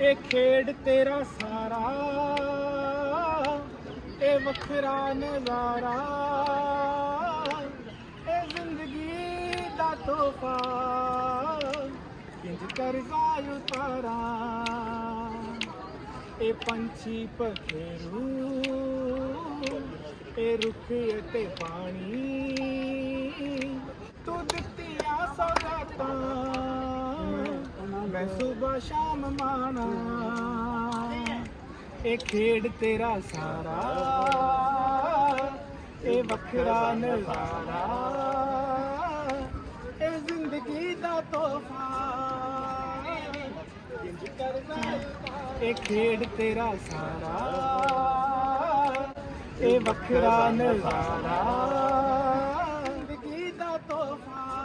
ਇਹ ਖੇਡ ਤੇਰਾ ਸਾਰਾ, ਇਹ ਵੱਖਰਾ ਨਜ਼ਾਰਾ, ਇਹ ਜ਼ਿੰਦਗੀ ਦਾ ਤੋਹਫਾ ਕਿੰਜ ਕਰਜ਼ਾ ਉਤਾਰਾ। ਇਹ ਪੰਛੀ ਪਖੇਰੂ ਇਹ ਰੁੱਖ ਅਤੇ ਪਾਣੀ ਮੈਂ ਸੁਬਹ ਸ਼ਾਮ ਮਾਣਾ। ਇਹ ਖੇਡ ਤੇਰਾ ਸਾਰਾ। ਇਹ ਵੱਖਰਾ ਨਜ਼ਾਰਾ। ਇਹ ਜ਼ਿੰਦਗੀ ਦਾ ਤੋਹਫਾ। ਇਹ ਖੇਡ ਤੇਰਾ ਸਾਰਾ। ਇਹ ਵੱਖਰਾ ਨਜ਼ਾਰਾ। ਜ਼ਿੰਦਗੀ ਦਾ ਤੋਹਫਾ।